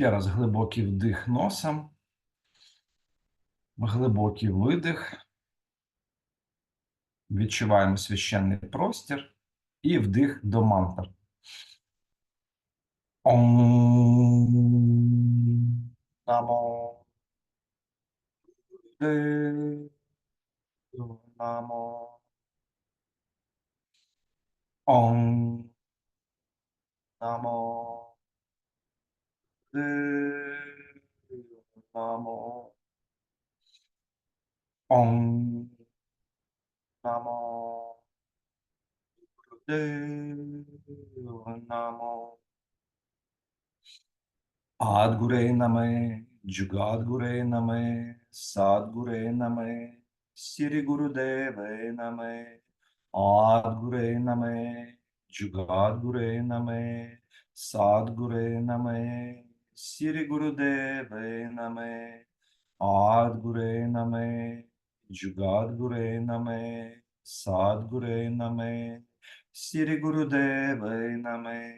Ще раз глибокий вдих носом, глибокий видих. Відчуваємо священний простір. І вдих до мантр. Ом. Намо. Намо. Ом. Намо नमो namo नमो namo de namo आदगुरे नमः जुगादगुरे नमः सादगुरे नमः श्री गुरुदेव नमः आदगुरे नमः जुगादगुरे नमः सादगुरे नमः наме, Садгуре наме, Сірі Гурудеве наме, Адгуре наме, Джугадгуре наме, Садгуре наме, Сірі Гурудеве наме,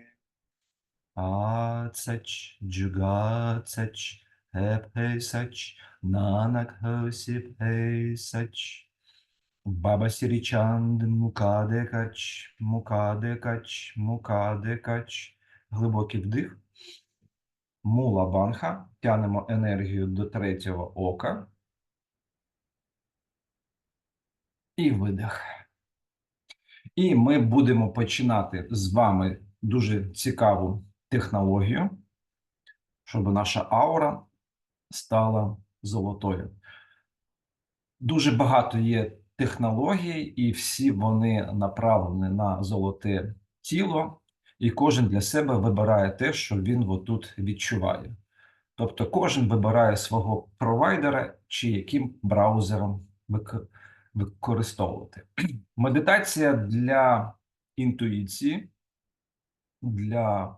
Ацач, Джугацач, Хепхейсач, Нанак Баба Сірічанд, Мукадекач, Мукадекач, Мукадекач. Глибокий вдих. Мула банха. Тянемо енергію до третього ока. І видих. І ми будемо починати з вами дуже цікаву технологію, щоб наша аура стала золотою. Дуже багато є технологій, і всі вони направлені на золоте тіло, і кожен для себе вибирає те, що він отут відчуває. Тобто кожен вибирає свого провайдера чи яким браузером вик- використовувати. Медитація для інтуїції, для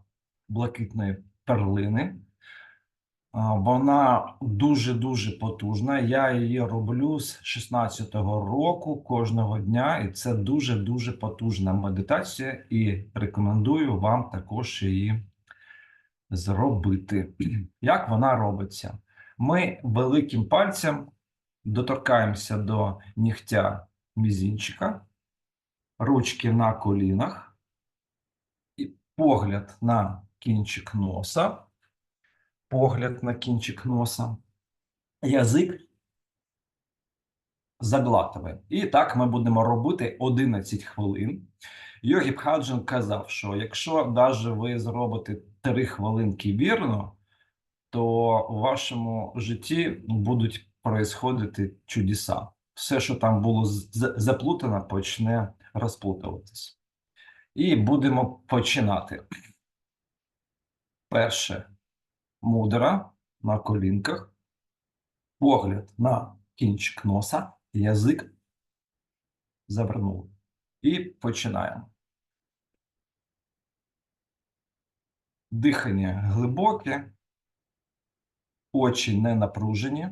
блакитної перлини. Вона дуже-дуже потужна. Я її роблю з 16-го року кожного дня, і це дуже-дуже потужна медитація, і рекомендую вам також її зробити. Як вона робиться? Ми великим пальцем доторкаємося до нігтя мізінчика, ручки на колінах, і погляд на кінчик носа, погляд на кінчик носа, язик заглатує. І так ми будемо робити 11 хвилин. Йогі Бхаджан казав, що якщо навіть ви зробите 3 хвилинки вірно, то у вашому житті будуть происходити чудеса. Все, що там було заплутано, почне розплутуватись. І будемо починати. Перше мудра на колінках, погляд на кінчик носа, язик завернув. І починаємо. Дихання глибоке, очі не напружені.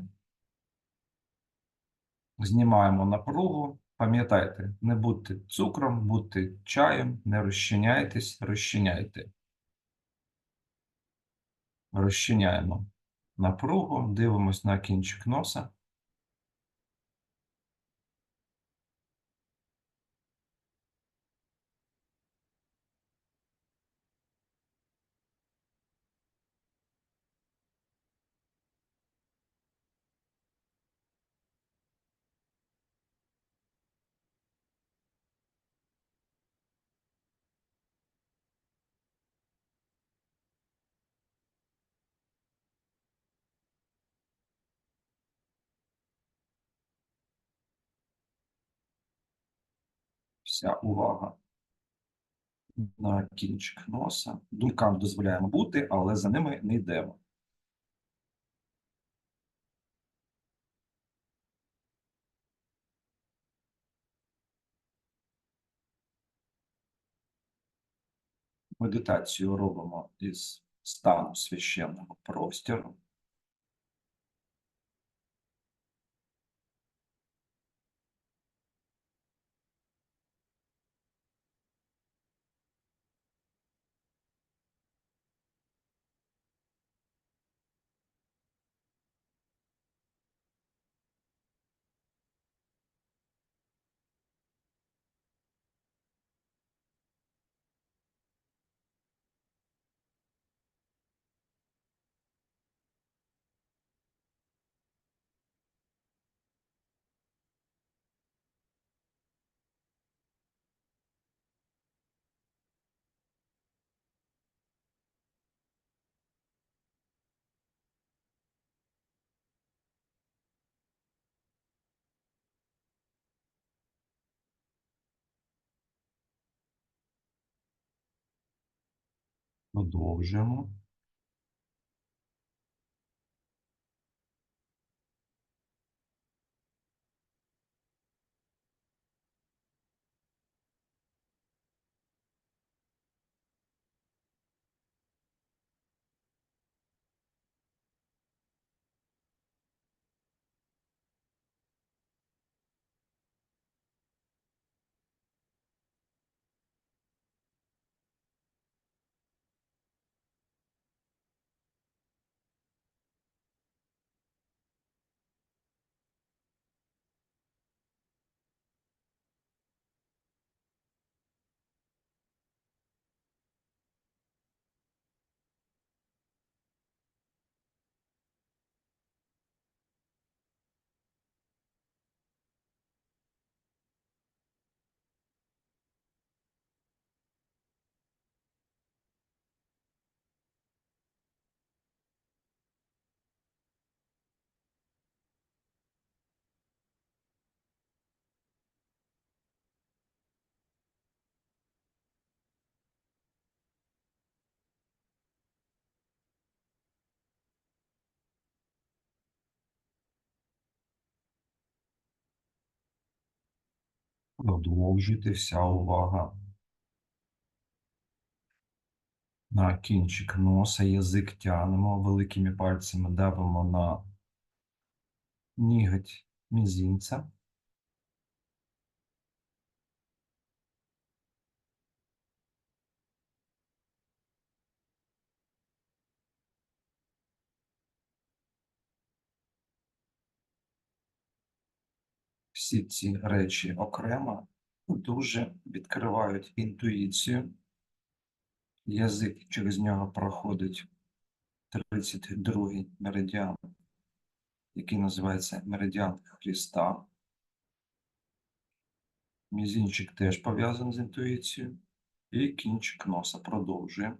Знімаємо напругу. Пам'ятайте, не будьте цукром, будьте чаєм, не розчиняйтесь, розчиняйте. Розчиняємо напругу, дивимось на кінчик носа. Вся увага на кінчик носа. Думкам дозволяємо бути, але за ними не йдемо. Медитацію робимо із стану священного простіру. Продовжуємо. Продовжуйте вся увага. На кінчик носа язик тянемо великими пальцями, давимо на ніготь мізинця. Всі ці речі окремо дуже відкривають інтуїцію. Язик через нього проходить 32-й меридіан, який називається меридіан Христа. Мізинчик теж пов'язаний з інтуїцією. І кінчик носа продовжує.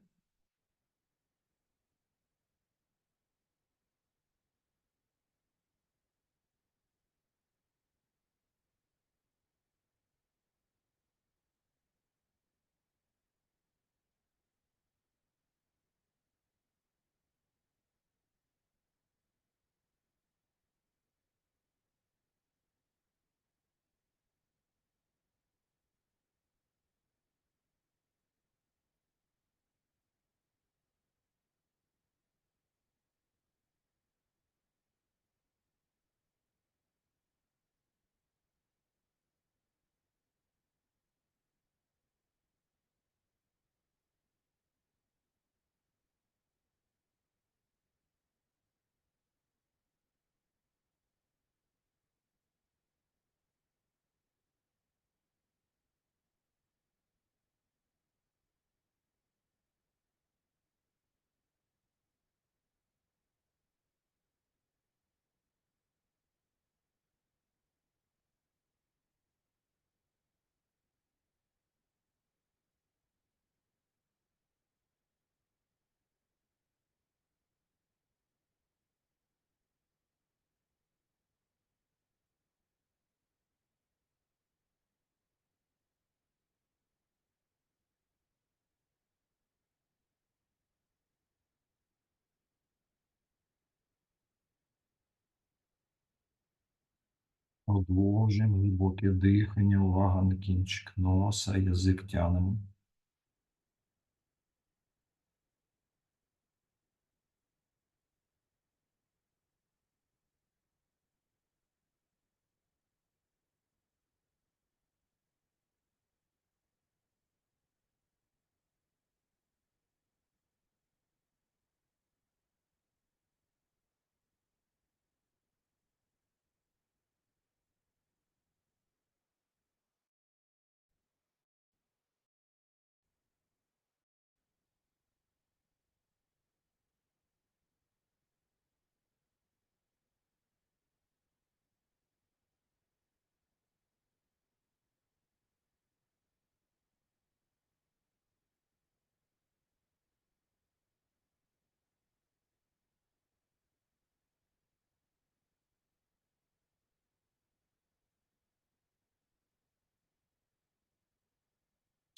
Продовжуємо глибоке дихання, увага на кінчик носа, язик тянемо.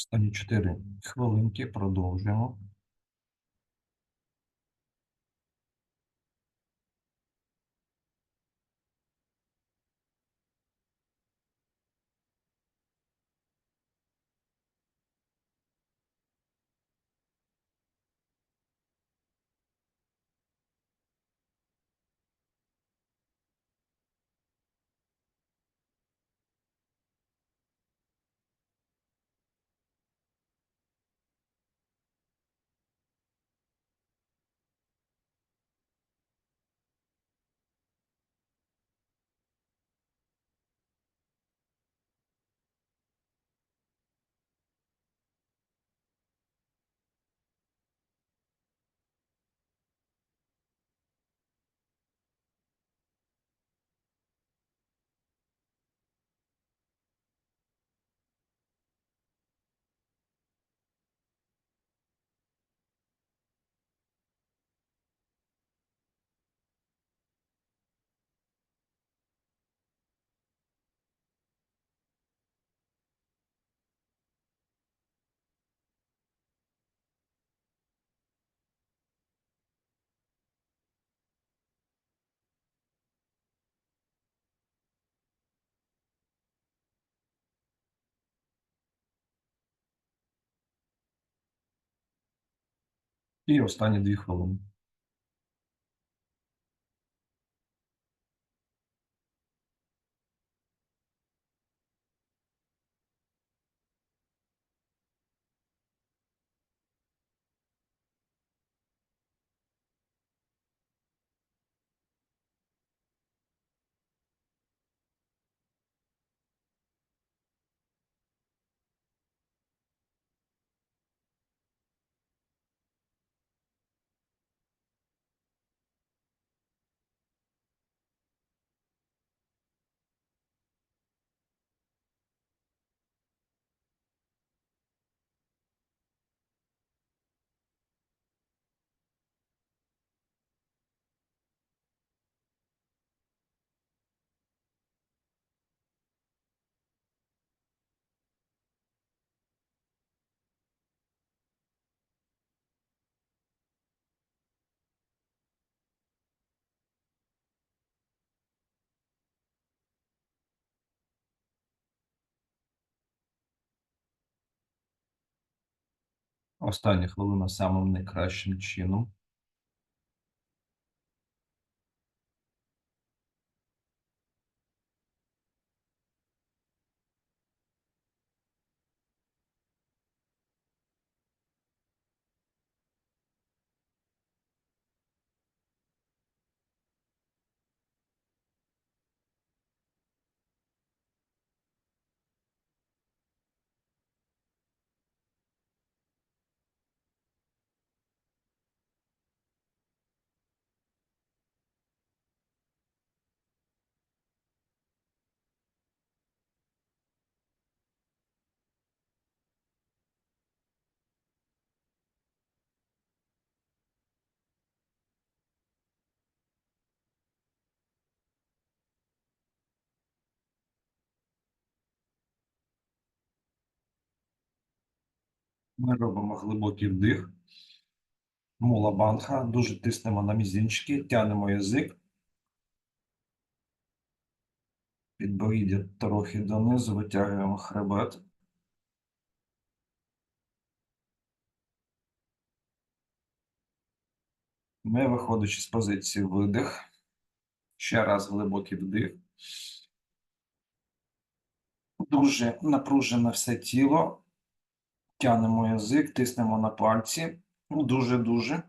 Останні 4 хвилинки продовжуємо. І останні дві хвилини. Остання хвилина самим найкращим чином. Ми робимо глибокий вдих. Мула банха. Дуже тиснемо на мізинчики, тянемо язик. Підборіддя трохи донизу, витягуємо хребет. Ми, виходячи з позиції видих. Ще раз глибокий вдих. Дуже напружене все тіло. Тянемо язик, тиснемо на пальці. Дуже-дуже.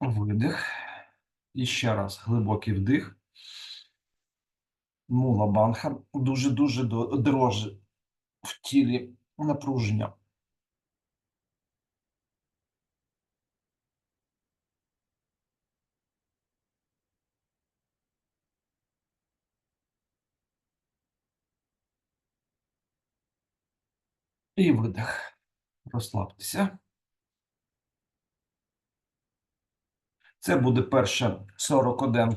Видих. І ще раз глибокий вдих. Мула банха. Дуже-дуже дрожить в тілі напруження. І видих. Розслабтеся. Це буде перша 41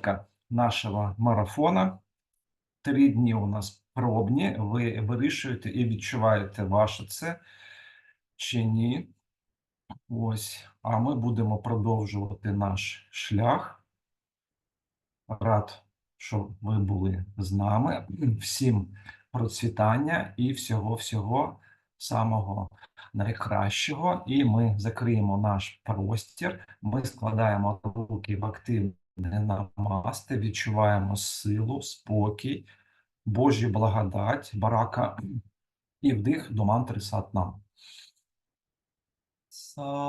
нашого марафона. Три дні у нас пробні. Ви вирішуєте і відчуваєте, ваше це чи ні. Ось. А ми будемо продовжувати наш шлях. Рад, що ви були з нами. Всім процвітання і всього-всього самого найкращого. І ми закриємо наш простір. Ми складаємо руки в активне намасти, відчуваємо силу, спокій, Божю благодать, барака і вдих до мантри сатнам. Са-нам.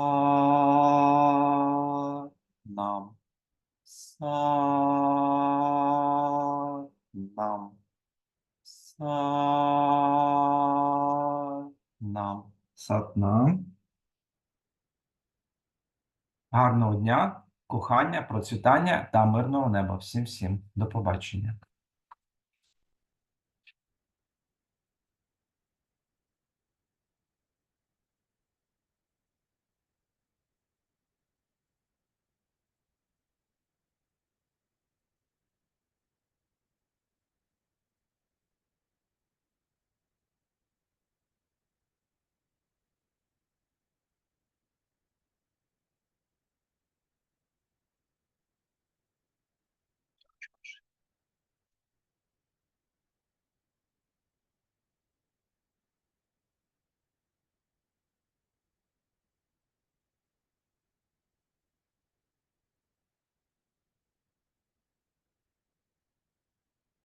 Са-нам. Са-нам. Сатнам. Гарного дня, кохання, процвітання та мирного неба. Всім всім до побачення.